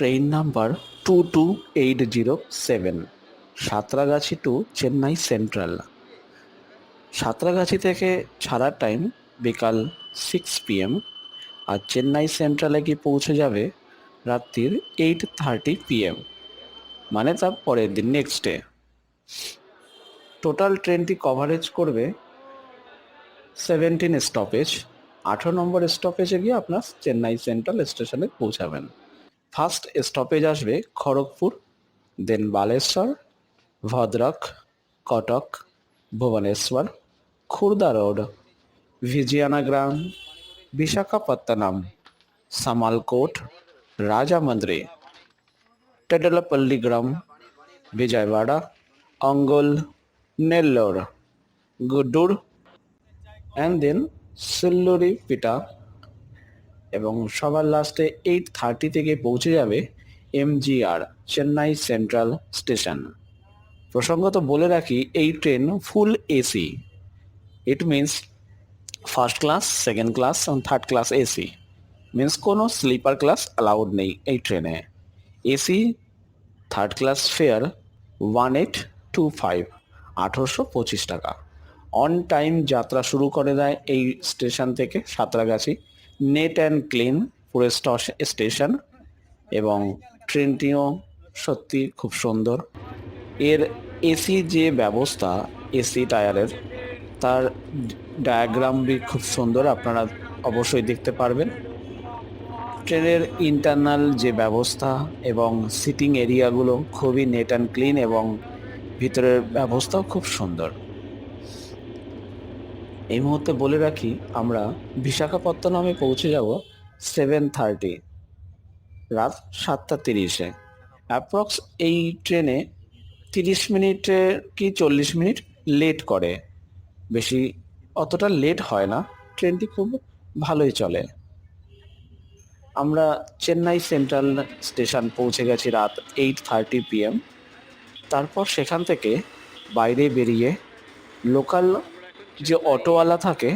Train number two two eight zero seven Santragachi to Chennai Central Santragachi থেকে ছাড়ার time বিকাল six PM আর চেন্নাই সেন্ট্রালে গিয়ে পৌঁছে যাবে রাত্রির এইট থার্টি পিএম মানে তার পরের দিন নেক্সট ডে টোটাল ট্রেনটি কভারেজ করবে সেভেন্টিন স্টপেজ আঠারো নম্বর স্টপেজে গিয়ে আপনার চেন্নাই সেন্ট্রাল স্টেশনে পৌঁছাবেন। ফার্স্ট স্টপেজ আসবে খড়গপুর দেন বালেশ্বর, ভদ্রক, কটক, ভুবনেশ্বর, খুর্দা রোড ভিজিয়ানাগ্রাম বিশাখাপত্তনম, সামালকোট, রাজামন্দ্রি। টেডলপল্লিগ্রাম Vijayawada Ongole, Nellore, Gudur and then Sullurpeta এবং সবার লাস্টে এইট থার্টি থেকে পৌঁছে যাবে এমজিআর চেন্নাই সেন্ট্রাল স্টেশন প্রসঙ্গত বলে রাখি, এই train full AC it means first class second class third class AC means কোনো স্লিপার ক্লাস অ্যালাউড নেই এই ট্রেনে AC third class fare one eight two five আঠেরোশো পঁচিশ টাকা। অন টাইম যাত্রা শুরু করে দেয় এই স্টেশন থেকে সাঁতরাগাছি। নেট অ্যান্ড ক্লিন পুরো স্টেশন এবং ট্রেনটিও সত্যি খুব সুন্দর। এর এসি যে ব্যবস্থা এসি টায়ারের, তার ডায়াগ্রাম খুব সুন্দর, আপনারা অবশ্যই দেখতে পারবেন। ট্রেনের ইন্টারনাল যে ব্যবস্থা এবং সিটিং এরিয়াগুলো খুবই নেট অ্যান্ড ক্লিন এবং ভিতরের ব্যবস্থাও খুব সুন্দর। এই মুহূর্তে বলে রাখি, আমরা বিশাখাপত্তনমে পৌঁছে যাব সেভেন থার্টি রাত সাতটা তিরিশে। অ্যাপ্রক্স এই ট্রেনে তিরিশ মিনিটে কি চল্লিশ মিনিট লেট করে। বেশি অতটা লেট হয় না, ট্রেনটি খুব ভালোই চলে। আমরা চেন্নাই সেন্ট্রাল স্টেশন পৌঁছে গেছি রাত এইট থার্টি পিএম তারপর সেখান থেকে বাইরে বেরিয়ে লোকাল যে অটোওয়ালা থাকে,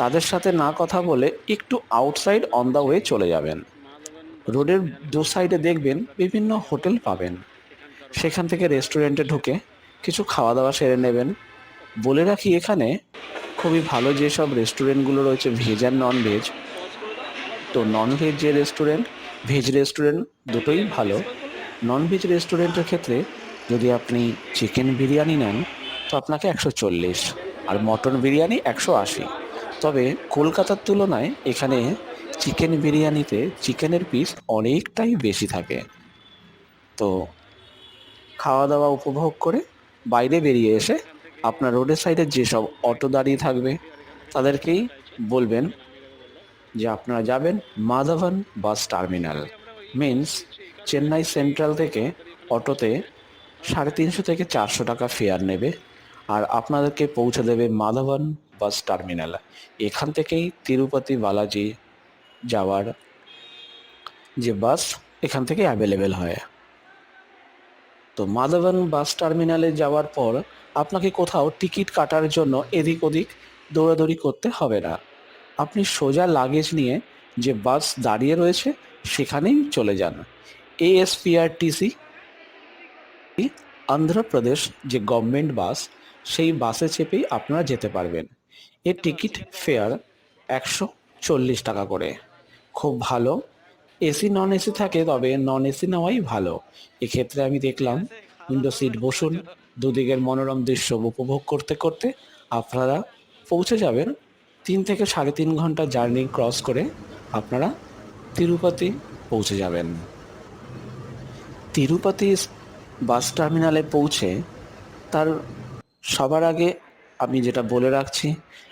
তাদের সাথে না কথা বলে একটু আউটসাইড অন দ্য ওয়ে চলে যাবেন। রোডের দু সাইডে দেখবেন বিভিন্ন হোটেল পাবেন। সেখান থেকে রেস্টুরেন্টে ঢুকে কিছু খাওয়া দাওয়া সেরে নেবেন। বলে রাখি এখানে খুবই ভালো যেসব রেস্টুরেন্টগুলো রয়েছে ভেজ অ্যান্ড নন ভেজ তো নন ভেজ যে রেস্টুরেন্ট ভেজ রেস্টুরেন্ট দুটোই ভালো। নন ভেজ রেস্টুরেন্টের ক্ষেত্রে যদি আপনি চিকেন বিরিয়ানি নেন, তো আপনাকে একশো চল্লিশ। আর মটন বিরিয়ানি একশো আশি। তবে কলকাতার তুলনায় এখানে চিকেন বিরিয়ানিতে চিকেনের পিস অনেকটাই বেশি থাকে। তো খাওয়া দাওয়া উপভোগ করে বাইরে বেরিয়ে এসে আপনার রোডের সাইডে যেসব অটো দাঁড়িয়ে থাকবে, তাদেরকেই বলবেন যে আপনারা যাবেন Madhavan bus terminal. Means Chennai central থেকে অটোতে সাড়ে তিনশো থেকে চারশো টাকা ফেয়ার নেবে। আর আপনাদেরকে পৌঁছে দেবে মাধবন বাস টার্মিনাল। এখান থেকেই তিরুপতি বালাজি যাওয়ার যে বাস, এখান থেকে অ্যাভেলেবেল হয়। তো মাধবন বাস টার্মিনালে যাওয়ার পর আপনাকে কোথাও টিকিট কাটার জন্য এদিক ওদিক দৌড়াদৌড়ি করতে হবে না। আপনি সোজা লাগেজ নিয়ে যে বাস দাঁড়িয়ে রয়েছে, সেখানেই চলে যান। এএসপিআরটিসি অন্ধ্রপ্রদেশ যে গভর্নমেন্ট বাস সেই বাসে চেপেই আপনারা যেতে পারবেন। এর টিকিট ফেয়ার একশো চল্লিশ টাকা করে। খুব ভালো। এসি নন এসি থাকে, তবে নন এসি নেওয়াই ভালো। এক্ষেত্রে আমি দেখলাম, উইন্ডো সিট বসুন, দুদিকের মনোরম দৃশ্য উপভোগ করতে করতে আপনারা পৌঁছে যাবেন। তিন থেকে সাড়ে তিন ঘণ্টা জার্নি ক্রস করে আপনারা তিরুপতি পৌঁছে যাবেন। তিরুপতি বাস টার্মিনালে পৌঁছে তার সবার আগে আমি যেটা বলে রাখছি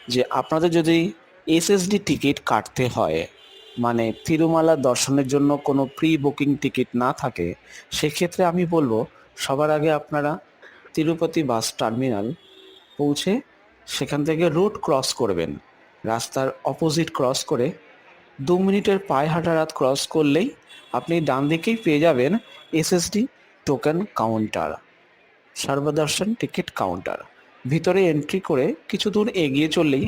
যে আপনাদের যদি এসএসডি টিকিট কাটতে হয় মানে তিরুমালা দর্শনের জন্য কোনো প্রি বুকিং টিকিট না থাকে, সেক্ষেত্রে আমি বলব সবার আগে আপনারা তিরুপতি বাস টার্মিনাল পৌঁছে সেখান থেকে রুট ক্রস করবেন। রাস্তার অপোজিট ক্রস করে দু মিনিটের পায়ে হাঁটা রাত ক্রস করলেই আপনি ডান দিকেই পেয়ে যাবেন SSD token counter Sarvadarshan ticket counter. ভিতরে এন্ট্রি করে কিছু দূর এগিয়ে চললেই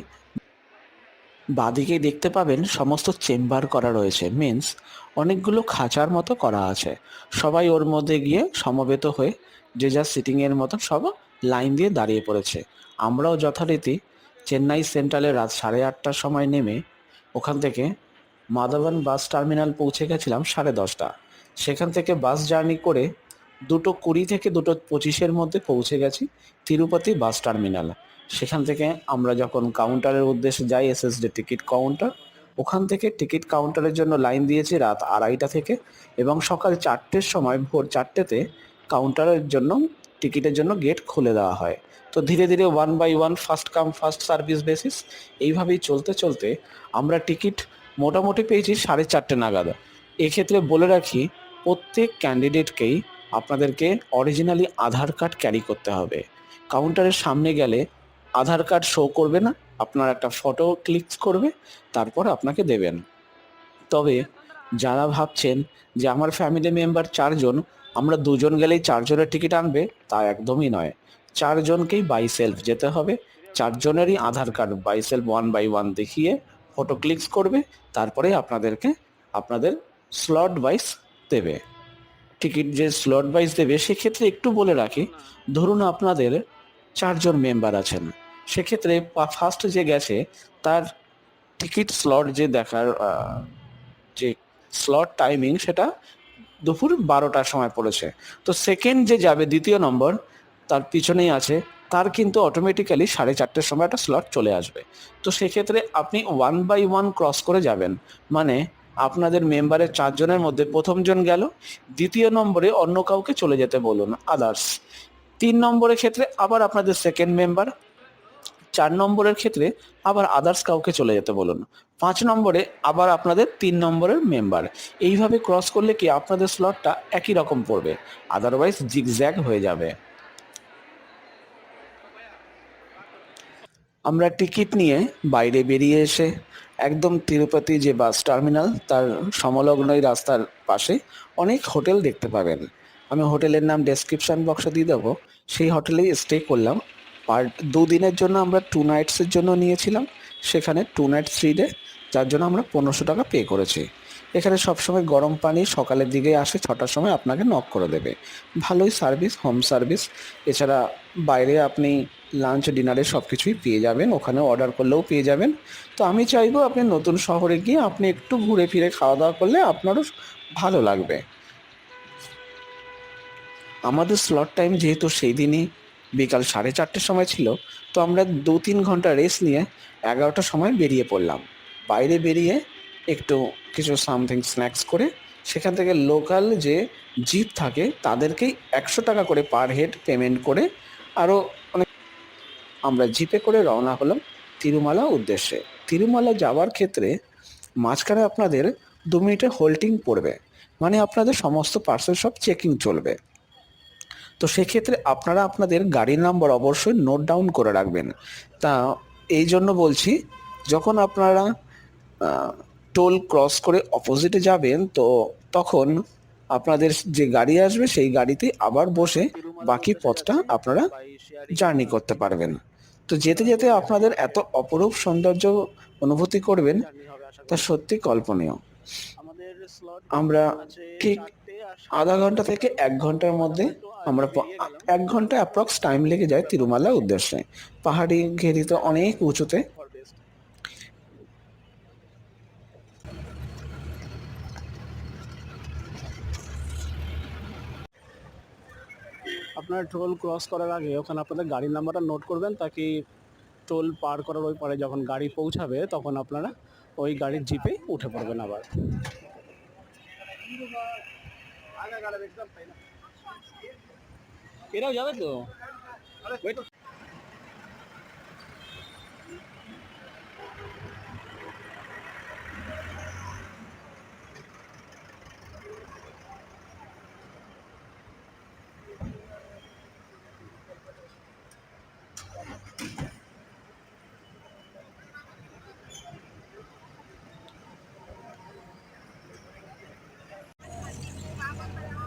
বাদিকে দেখতে পাবেন সমস্ত চেম্বার করা রয়েছে। মিন্স অনেকগুলো খাঁচার মতো করা আছে। সবাই ওর মধ্যে গিয়ে সমবেত হয়ে যে যা সিটিংয়ের মতো সব লাইন দিয়ে দাঁড়িয়ে পড়েছে। আমরাও যথারীতি চেন্নাই সেন্ট্রালে রাত সাড়ে আটটার সময় নেমে ওখান থেকে মাধবন বাস টার্মিনাল পৌঁছে গেছিলাম সাড়ে দশটা। সেখান থেকে বাস জার্নি করে দুটো কুড়ি থেকে দুটো পঁচিশের মধ্যে পৌঁছে গেছি তিরুপতি বাস টার্মিনাল। সেখান থেকে আমরা যখন কাউন্টারের উদ্দেশ্যে যাই এসএসডি টিকিট কাউন্টার ওখান থেকে টিকিট কাউন্টারের জন্য লাইন দিয়েছি রাত আড়াইটা থেকে এবং সকাল চারটের সময় ভোর চারটেতে কাউন্টারের জন্য টিকিটের জন্য গেট খুলে দেওয়া হয়। তো ধীরে ধীরে one by one first come first service basis এইভাবেই চলতে চলতে আমরা টিকিট মোটামুটি পেয়েছি সাড়ে চারটে নাগাদ। এক্ষেত্রে বলে রাখি, প্রত্যেক ক্যান্ডিডেটকেই আপনাদেরকে অরিজিনালি আধার কার্ড ক্যারি করতে হবে। কাউন্টারের সামনে গেলে আধার কার্ড শো করবে না, আপনার একটা ফটো ক্লিক করবে, তারপর আপনাকে দেবেন। তবে যারা ভাবছেন যে আমার ফ্যামিলি মেম্বার চারজন, আমরা দুজন গেলেই চারজনের টিকিট আনবে, তা একদমই নয়। চারজনকেই বাই সেলফ যেতে হবে, চারজনেরই Aadhaar card by self one by one দেখিয়ে ফটো ক্লিকস করবে, তারপরে আপনাদেরকে, আপনাদের স্লট ওয়াইজ দেবে। টিকিট যে স্লট ওয়াইজ দেবে, সেক্ষেত্রে একটু বলে রাখি, ধরুন আপনাদের চারজন মেম্বার আছেন, সেক্ষেত্রে ফার্স্ট যে গেছে, তার টিকিট স্লট যে দেখার যে স্লট টাইমিং সেটা দুপুর বারোটার সময় পড়েছে। তো সেকেন্ড যে যাবে, দ্বিতীয় নম্বর, তার পিছনেই আছে, তার কিন্তু অটোমেটিক্যালি সাড়ে চারটের সময় একটা স্লট চলে আসবে। তো সেক্ষেত্রে আপনি ওয়ান বাই ওয়ান ক্রস করে যাবেন মানে আপনাদের মেম্বারের চারজনের মধ্যে প্রথমজন গেল, দ্বিতীয় নম্বরে অন্য কাউকে চলে যেতে বলুন আদার্স তিন নম্বরের ক্ষেত্রে আবার আপনাদের সেকেন্ড মেম্বার চার নম্বরের ক্ষেত্রে আবার আদার্স কাউকে চলে যেতে বলুন, পাঁচ নম্বরে আবার আপনাদের তিন নম্বরের মেম্বার এইভাবে ক্রস করলে কি আপনাদের স্লটটা একই রকম পড়বে? আদারওয়াইজ জিগজ্যাগ হয়ে যাবে। আমরা টিকিট নিয়ে বাইরে বেরিয়ে এসে একদম তিরুপতি যে বাস টার্মিনাল, তার সমলগ্নই রাস্তার পাশে অনেক হোটেল দেখতে পাবেন। আমি হোটেলের নাম ডেসক্রিপশন বক্সে দিয়ে দেবো। সেই হোটেলেই স্টে করলাম। পার দুদিনের জন্য আমরা টু নাইটসের জন্য নিয়েছিলাম। সেখানে টু নাইট থ্রি ডে যার জন্য আমরা পনেরোশো টাকা পে করেছি। এখানে সবসময় গরম পানি সকালের দিকে আসে, ছটার সময় আপনাকে নক করে দেবে। ভালোই সার্ভিস হোম সার্ভিস এছাড়া বাইরে আপনি লাঞ্চ ডিনারে সব কিছুই পেয়ে যাবেন, ওখানে অর্ডার করলেও পেয়ে যাবেন। তো আমি চাইব আপনি নতুন শহরে গিয়ে আপনি একটু ঘুরে ফিরে খাওয়া দাওয়া করলে আপনারও ভালো লাগবে। আমাদের স্লট টাইম যেহেতু সেই দিনই বিকাল সাড়ে চারটের সময় ছিল, তো আমরা দু তিন ঘণ্টা রেস্ট নিয়ে এগারোটার সময় বেরিয়ে পড়লাম। বাইরে বেরিয়ে একটু কিছু সামথিং স্ন্যাক্স করে সেখান থেকে লোকাল যে জিপ থাকে, তাদেরকেই একশো টাকা করে পার হেড পেমেন্ট করে আরও অনেক আমরা জিপে করে রওনা হলাম তিরুমালা উদ্দেশ্যে। তিরুমালা যাওয়ার ক্ষেত্রে মাঝখানে আপনাদের দু মিনিটের হোল্ডিং পড়বে মানে আপনাদের সমস্ত পার্সেল সব চেকিং চলবে। তো সেক্ষেত্রে আপনারা আপনাদের গাড়ির নাম্বার অবশ্যই নোট ডাউন করে রাখবেন। তা, এই জন্য বলছি, যখন আপনারা টোল ক্রস করে অপোজিটে যাবেন, তো তখন আপনাদের যে গাড়ি আসবে, সেই গাড়িতে আবার বসে বাকি পথটা আপনারা জার্নি করতে পারবেন। তো যেতে যেতে আপনাদের এত অপরূপ সৌন্দর্য অনুভূতি করবেন, তা সত্যি কল্পনীয়। আমরা ঠিক আধা ঘণ্টা থেকে এক ঘণ্টার মধ্যে আমরা এক ঘণ্টা অ্যাপ্রক্স টাইম লেগে যায় তিরুমালা উদ্দেশ্যে। পাহাড়ি ঘেরিত অনেক উঁচুতে আপনারা টোল ক্রস করার আগে ওখানে আপনাদের গাড়ির নাম্বারটা নোট করবেন, তাকে টোল পার করার ওই পরে যখন গাড়ি পৌঁছাবে তখন আপনারা ওই গাড়ির জিপে উঠে পড়বেন আবার। এরাও যাবে তো?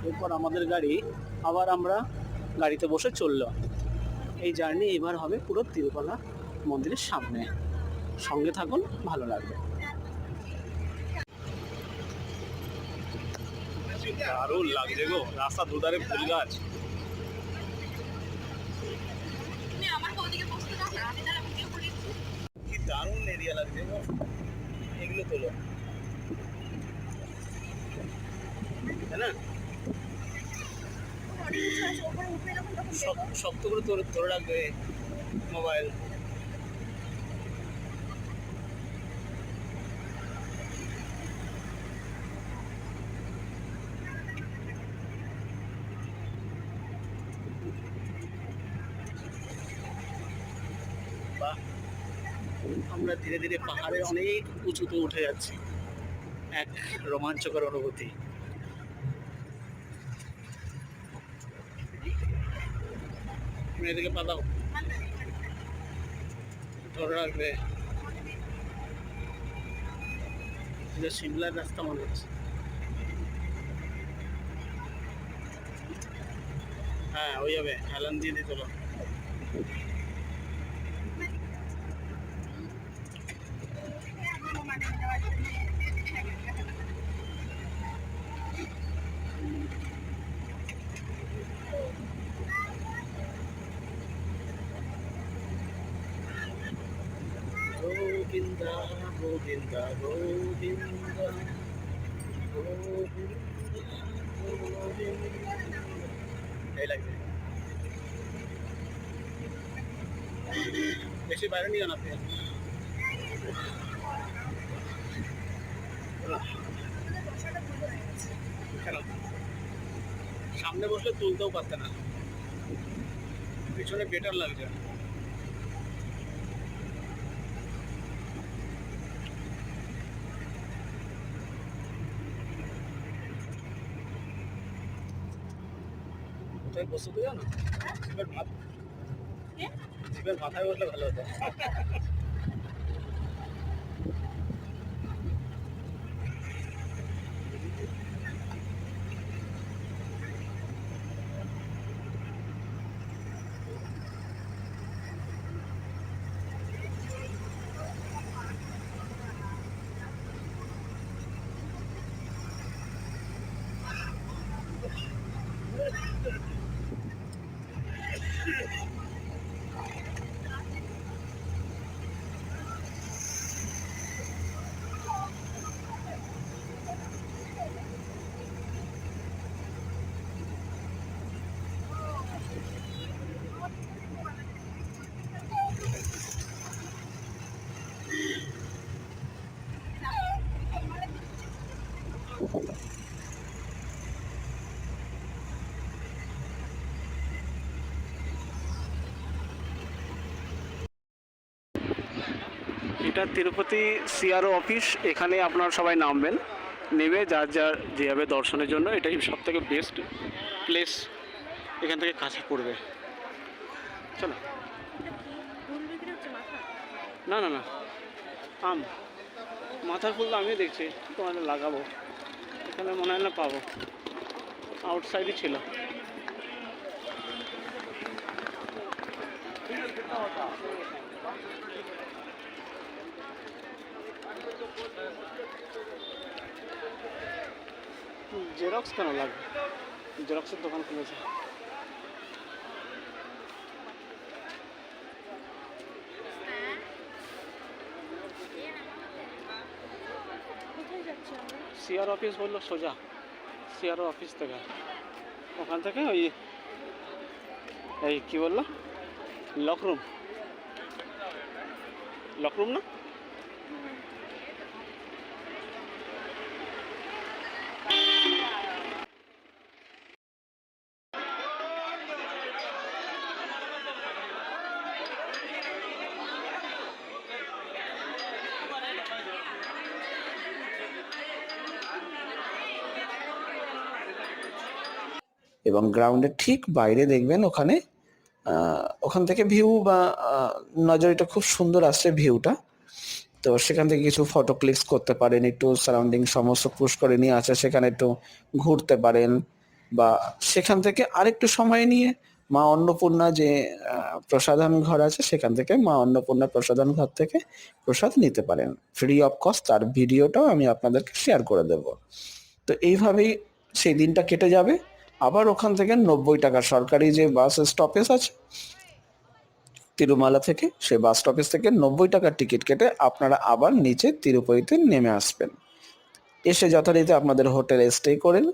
এরপর আমাদের গাড়ি আবার আমরা গাড়িতে বসে চলল। এই জার্নি এবার হবে পুরো তিরুপলা মন্দিরের সামনে। সঙ্গে থাকুন, ভালো লাগবে। দারুণ লাগছে গো, রাস্তা দুধারে ফুল গাছ। কি দারুণ এরিয়া লাগছে গো। এগুলো তোলো। না? শক্ত করে তোর ধরে রাখবে মোবাইল আমরা ধীরে ধীরে পাহাড়ে অনেক উঁচুতে উঠে যাচ্ছি। এক রোমাঞ্চকর অনুভূতি। তুমি এদিকে পালাও। ধরে রাখবে এটা সিমলার রাস্তা মনে হচ্ছে। হ্যাঁ ওই যাবে হেলান দিয়ে দিতে চলো গোবিন্দা গোবিন্দা গোবিন্দা বেশি বাইরে নিয়ে আপনি। সামনে বসলে তুলতেও পারতে না। পিছনে বেটার লাগছে। কোথায় বসে তো জানো? ভাত জিভের মাথায় বসলে ভালো হতো। এটা তিরুপতি সিআরও অফিস, এখানে আপনারা সবাই নামবেন। নেমে যার যার যেভাবে দর্শনের জন্য, এটাই সব থেকে বেস্ট প্লেস এখান থেকে কাছে পড়বে। চলো। না না না। আম। মাথার ফুল তো আমিও দেখছি তোমাদের লাগাবো। এখানে মনে হয় না পাবো। আউটসাইডই ছিল। জেরক্স কেন লাগবে? জেরক্সের দোকান খুলেছে। সিআর অফিস বলল, সোজা। সিআর অফিস থেকে। ওখান থেকে ওই, এই কি বলল? লকরুম লকরুম না? এবং গ্রাউন্ডের ঠিক বাইরে দেখবেন ওখানে ওখান থেকে ভিউ বা আহ, নজরিটা খুব সুন্দর আসছে ভিউটা তো সেখান থেকে কিছু ফটো ক্লিকস করতে পারেন একটু সারাউন্ডিং সমস্ত পুষ্করিণী নিয়ে আছে সেখানে একটু ঘুরতে পারেন বা সেখান থেকে আরেকটু সময় নিয়ে মা অন্নপূর্ণা যে প্রসাধন ঘর আছে সেখান থেকে মা অন্নপূর্ণা প্রসাধন ঘর থেকে প্রসাদ নিতে পারেন। ফ্রি অফ কস্ট তার ভিডিওটাও আমি আপনাদেরকে শেয়ার করে দেব। তো এইভাবেই সেই দিনটা কেটে যাবে। আবার ওখান থেকে নব্বই টাকা। সরকারি যে বাস স্টপেজ আছে, তিরুমালা থেকে সে বাস স্টপেজ থেকে নব্বই টাকার টিকিট কেটে আপনারা আবার নিচে তিরুপতিতে নেমে আসবেন। এসে যথারীতি আপনাদের হোটেলে স্টে করেন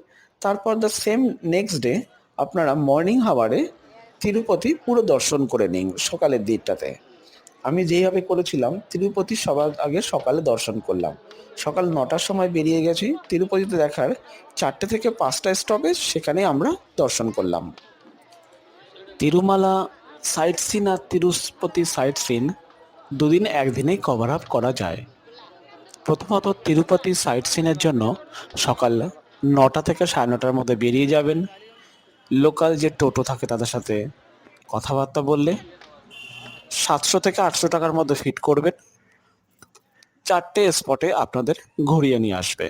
তারপর দ্য সেম নেক্সট ডে আপনারা মর্নিং হাওয়ারে তিরুপতি পুরো দর্শন করে নিন সকালের দিকটাতে। আমি যেইভাবে করেছিলাম তিরুপতি সবার আগে সকালে দর্শন করলাম। সকাল নটার সময় বেরিয়ে গেছি, তিরুপতিতে দেখার চারটে থেকে পাঁচটা স্টপেজ সেখানে আমরা দর্শন করলাম। তিরুমালা সাইট সিন আর তিরুপতি সাইট সিন দুদিন একদিনেই কভার আপ করা যায়। প্রথমত তিরুপতি সাইট সিনের জন্য সকাল নটা থেকে সাড়ে নটার মধ্যে বেরিয়ে যাবেন। লোকাল যে টোটো থাকে তাদের সাথে কথাবার্তা বললে সাতশো থেকে আটশো টাকার মধ্যে ফিট করবেন। চারটে স্পটে আপনাদের ঘুরিয়ে নিয়ে আসবে।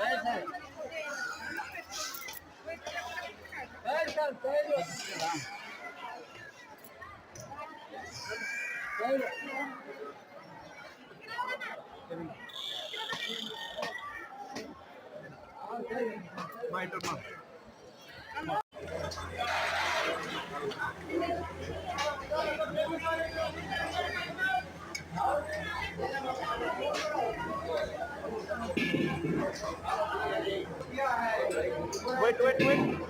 மா वेट वेट वेट